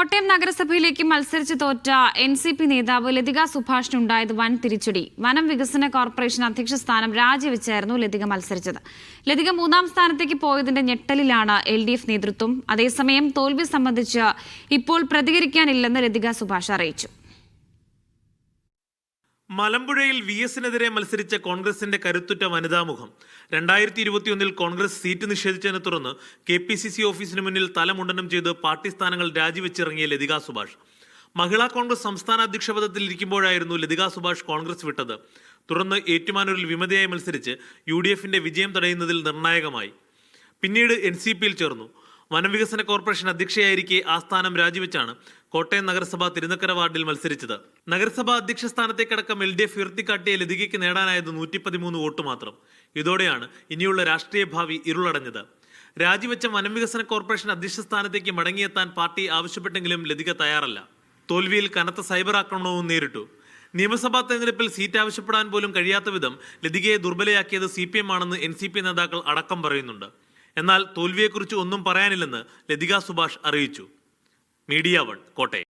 കോട്ടയം നഗരസഭയിലേക്ക് മത്സരിച്ച് തോറ്റ N C P നേതാവ് ലതിക സുഭാഷിനുണ്ടായത് വൻ തിരിച്ചടി. വനം വികസന കോർപ്പറേഷൻ അധ്യക്ഷ സ്ഥാനം രാജിവെച്ചായിരുന്നു ലതിക മത്സരിച്ചത്. ലതിക മൂന്നാം സ്ഥാനത്തേക്ക് പോയതിന്റെ ഞെട്ടലിലാണ് എൽ ഡി എഫ് നേതൃത്വം. അതേസമയം തോൽവി സംബന്ധിച്ച് ഇപ്പോൾ പ്രതികരിക്കാനില്ലെന്ന് ലതിക സുഭാഷ് അറിയിച്ചു. മലമ്പുഴയിൽ വി എസിനെതിരെ മത്സരിച്ച കോൺഗ്രസിന്റെ കരുത്തുറ്റ വനിതാമുഖം. രണ്ടായിരത്തി ഇരുപത്തിയൊന്നിൽ കോൺഗ്രസ് സീറ്റ് നിഷേധിച്ചതിനെ തുടർന്ന് കെ പി സി സി ഓഫീസിന് മുന്നിൽ തലമുണ്ടനം ചെയ്ത് പാർട്ടി സ്ഥാനങ്ങൾ രാജിവെച്ചിറങ്ങിയ ലതിക സുഭാഷ്. മഹിളാ കോൺഗ്രസ് സംസ്ഥാന അധ്യക്ഷ പദത്തിൽ ഇരിക്കുമ്പോഴായിരുന്നു ലതിക സുഭാഷ് കോൺഗ്രസ് വിട്ടത്. തുടർന്ന് ഏറ്റുമാനൂരിൽ വിമതയായി മത്സരിച്ച് യു ഡി എഫിന്റെ വിജയം തടയുന്നതിൽ നിർണായകമായി. പിന്നീട് എൻ സി പിയിൽ ചേർന്നു. വനവികസന കോർപ്പറേഷൻ അധ്യക്ഷയായിരിക്കെ ആ സ്ഥാനം രാജിവെച്ചാണ് കോട്ടയം നഗരസഭ തിരുനക്കര വാർഡിൽ മത്സരിച്ചത്. നഗരസഭാ അധ്യക്ഷ സ്ഥാനത്തേക്കടക്കം എൽ ഡി എഫ് ഉയർത്തിക്കാട്ടിയ ലതികയ്ക്ക് നേടാനായത് നൂറ്റി പതിമൂന്ന് വോട്ട് മാത്രം. ഇതോടെയാണ് ഇനിയുള്ള രാഷ്ട്രീയ ഭാവി ഇരുളടഞ്ഞത്. രാജിവെച്ച വനംവികസന കോർപ്പറേഷൻ അധ്യക്ഷ സ്ഥാനത്തേക്ക് മടങ്ങിയെത്താൻ പാർട്ടി ആവശ്യപ്പെട്ടെങ്കിലും ലതിക തയ്യാറല്ല. തോൽവിയിൽ കനത്ത സൈബർ ആക്രമണവും നേരിട്ടു. നിയമസഭാ തെരഞ്ഞെടുപ്പിൽ സീറ്റ് ആവശ്യപ്പെടാൻ പോലും കഴിയാത്ത വിധം ലതികയെ ദുർബലയാക്കിയത് സി പി എം ആണെന്ന് എൻ സി പി നേതാക്കൾ അടക്കം പറയുന്നുണ്ട്. എന്നാൽ തോൽവിയെക്കുറിച്ച് ഒന്നും പറയാനില്ലെന്ന് ലതിക സുഭാഷ് അറിയിച്ചു. Media one Kottayam.